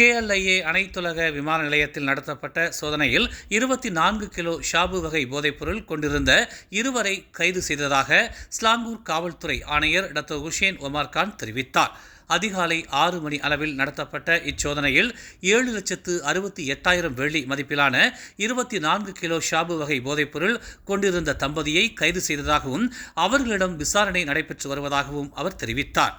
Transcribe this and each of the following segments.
KLIA அனைத்துலக விமான நிலையத்தில் நடத்தப்பட்ட சோதனையில் இருபத்தி நான்கு கிலோ ஷாபு வகை போதைப்பொருள் கொண்டிருந்த இருவரை கைது செய்ததாக ஸ்லாங்கூர் காவல்துறை ஆணையர் டாக்டர் ஹுஷேன் ஒமார் கான் தெரிவித்தார். அதிகாலை ஆறு மணி அளவில் நடத்தப்பட்ட இச்சோதனையில் ஏழு லட்சத்து அறுபத்தி எட்டாயிரம் வெள்ளி மதிப்பிலான இருபத்தி நான்கு கிலோ ஷாபு வகை போதைப்பொருள் கொண்டிருந்த தம்பதியை கைது செய்ததாகவும் அவர்களிடம் விசாரணை நடைபெற்று வருவதாகவும் அவர் தெரிவித்தார்.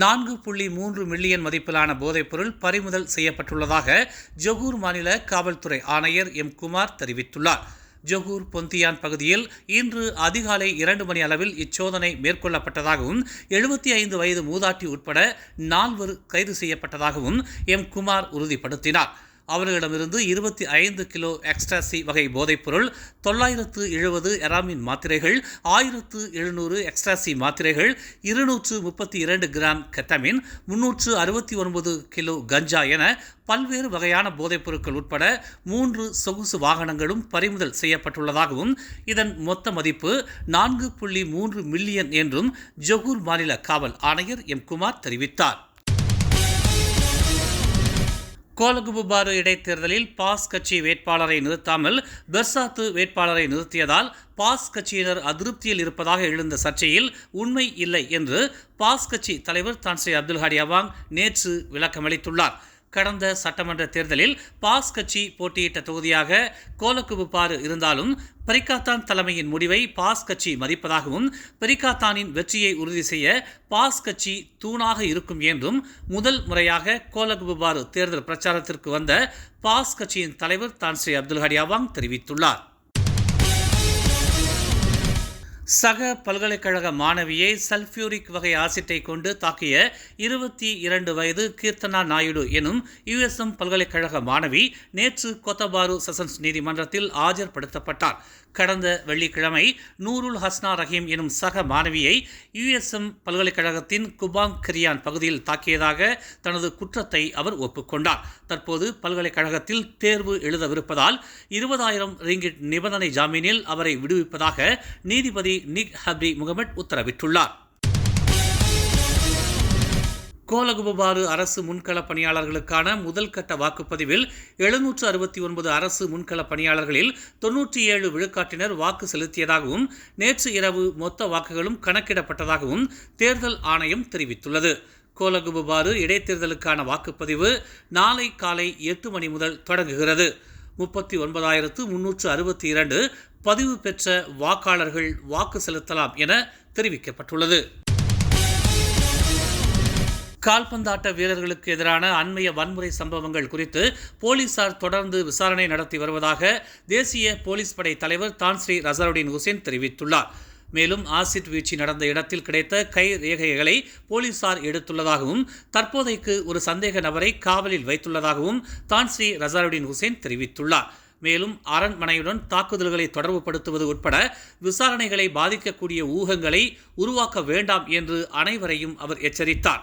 நான்கு புள்ளி மூன்று மில்லியன் மதிப்பிலான போதைப்பொருள் பறிமுதல் செய்யப்பட்டுள்ளதாக ஜொகூர் மாநில காவல்துறை ஆணையர் எம் குமார் தெரிவித்துள்ளார். ஜொகூர் பொந்தியான் பகுதியில் இன்று அதிகாலை இரண்டு மணி அளவில் இச்சோதனை மேற்கொள்ளப்பட்டதாகவும் எழுபத்தி ஐந்து வயது மூதாட்டி உட்பட நால்வர் கைது செய்யப்பட்டதாகவும் எம் குமார் உறுதிப்படுத்தினார். அவர்களிடமிருந்து இருபத்தி ஐந்து கிலோ எக்ஸ்டாசி வகை போதைப்பொருள் தொள்ளாயிரத்து எழுபது எராமின் மாத்திரைகள் ஆயிரத்து எழுநூறு எக்ஸ்டாசி மாத்திரைகள் இருநூற்று முப்பத்தி இரண்டு கிராம் கெட்டமின் முன்னூற்று அறுபத்தி ஒன்பது கிலோ கஞ்சா என பல்வேறு வகையான போதைப் பொருட்கள் உட்பட மூன்று சொகுசு வாகனங்களும் பறிமுதல் செய்யப்பட்டுள்ளதாகவும் இதன் மொத்த மதிப்பு நான்கு புள்ளி மூன்று மில்லியன் என்றும் ஜொகூர் மாநில காவல் ஆணையர் எம். குமார் தெரிவித்தார். கோலகுபுபாறு இடைத்தேர்தலில் பாஸ் கட்சி வேட்பாளரை நிறுத்தாமல் பெர்சாத்து வேட்பாளரை நிறுத்தியதால் பாஸ் கட்சியினர் அதிருப்தியில் இருப்பதாக எழுந்த சர்ச்சையில் உண்மை இல்லை என்று பாஸ் கட்சி தலைவர் தான் ஸ்ரீ அப்துல் ஹாடி அவாங் நேற்று விளக்கமளித்துள்ளார். கடந்த சட்டமன்ற தேர்தலில் பாஸ் கட்சி போட்டியிட்ட தொகுதியாக கோலக்குபுப்பாறு இருந்தாலும் பரிகாத்தான் தலைமையின் முடிவை பாஸ் கட்சி மதிப்பதாகவும் பரிகாத்தானின் வெற்றியை உறுதி செய்ய பாஸ் கட்சி தூணாக இருக்கும் என்றும் முதல் முறையாக கோலகுபாறு தேர்தல் பிரச்சாரத்திற்கு வந்த பாஸ் கட்சியின் தலைவர் தான் ஸ்ரீ அப்துல் ஹடியாவாங் தெரிவித்துள்ளார். சக பல்கலைக்கழக மாணவியை சல்ஃபியூரிக் வகை ஆசிட்டை கொண்டு தாக்கிய இருபத்தி இரண்டு வயது கீர்த்தனா நாயுடு எனும் யுஎஸ்எம் பல்கலைக்கழக மாணவி நேற்று கொத்தபாரு செஷன்ஸ் நீதிமன்றத்தில் ஆஜர்படுத்தப்பட்டார். கடந்த வெள்ளிக்கிழமை நூருல் ஹஸ்னா ரஹீம் எனும் சக மாணவியை யுஎஸ்எம் பல்கலைக்கழகத்தின் குபாங் கிரியான் பகுதியில் தாக்கியதாக தனது குற்றத்தை அவர் ஒப்புக்கொண்டார். தற்போது பல்கலைக்கழகத்தில் தேர்வு எழுதவிருப்பதால் இருபதாயிரம் ரிங்கிட் நிபந்தனை ஜாமீனில் அவரை விடுவிப்பதாக நீதிபதி நிக் ஹப்ரி முகமட் உத்தரவிட்டுள்ளார். கோலகுபாறு அரசு முன்கள பணியாளர்களுக்கான முதல் கட்ட வாக்குப்பதிவில் எழுநூற்று அறுபத்தி ஒன்பது அரசு முன்கள பணியாளர்களில் தொன்னூற்றி ஏழு விழுக்காட்டினர் வாக்கு செலுத்தியதாகவும் நேற்று இரவு மொத்த வாக்குகளும் கணக்கிடப்பட்டதாகவும் தேர்தல் ஆணையம் தெரிவித்துள்ளது. கோலகுபாறு இடைத்தேர்தலுக்கான வாக்குப்பதிவு நாளை காலை எட்டு மணி முதல் தொடங்குகிறது. முப்பத்தி ஒன்பதாயிரத்து முன்னூற்று அறுபத்தி இரண்டு பதிவு பெற்ற வாக்காளர்கள் வாக்கு செலுத்தலாம் என தெரிவிக்கப்பட்டுள்ளது. கால்பந்தாட்ட வீரர்களுக்கு எதிரான அண்மைய வன்முறை சம்பவங்கள் குறித்து போலீசார் தொடர்ந்து விசாரணை நடத்தி வருவதாக தேசிய போலீஸ் படை தலைவர் தான் ஸ்ரீ ரசருடீன் ஹுசேன் தெரிவித்துள்ளார். மேலும் ஆசிட் வீழ்ச்சி நடந்த இடத்தில் கிடைத்த கை ரேகைகளை போலீசார் எடுத்துள்ளதாகவும் தற்போதைக்கு ஒரு சந்தேக நபரை காவலில் வைத்துள்ளதாகவும் தான் ஸ்ரீ ரசாருடீன் ஹுசேன் தெரிவித்துள்ளார். மேலும் அரண்மனையுடன் தாக்குதல்களை தொடர்புபடுத்துவது உட்பட விசாரணைகளை பாதிக்கக்கூடிய ஊகங்களை உருவாக்க வேண்டாம் என்று அனைவரையும் அவர் எச்சரித்தார்.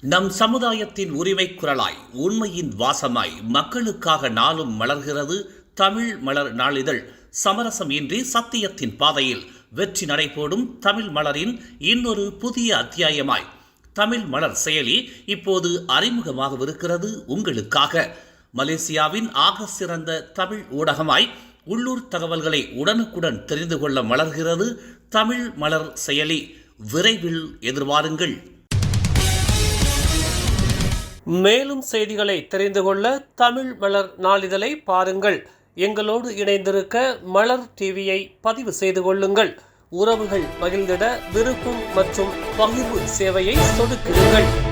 நம் சமுதாயத்தின் உரிமை குரலாய் உண்மையின் வாசமாய் மக்களுக்காக நாளும் மலர்கிறது தமிழ் மலர் நாளிதழ். சமரசம் இன்றி சத்தியத்தின் பாதையில் வெற்றி நடைபோடும் தமிழ் மலரின் இன்னொரு புதிய அத்தியாயமாய். தமிழ் மலர் செயலி இப்போது அறிமுகமாகவிருக்கிறது உங்களுக்காக. மலேசியாவின் ஆக சிறந்த தமிழ் ஊடகமாய் உள்ளூர் தகவல்களை உடனுக்குடன் தெரிந்து கொள்ள மலர்கிறது தமிழ் மலர் செயலி. விரைவில் எதிர்வாருங்கள் மேலும் செய்திகளை தெரிந்து கொள்ள தமிழ் மலர் நாளிதழை பாருங்கள். எங்களோடு இணைந்திருக்க மலர் டிவியை பதிவு செய்து கொள்ளுங்கள். உறவுகள் மகிழ்ந்திட விருப்பம் மற்றும் பகிர்வு சேவையை சொடுக்குங்கள்.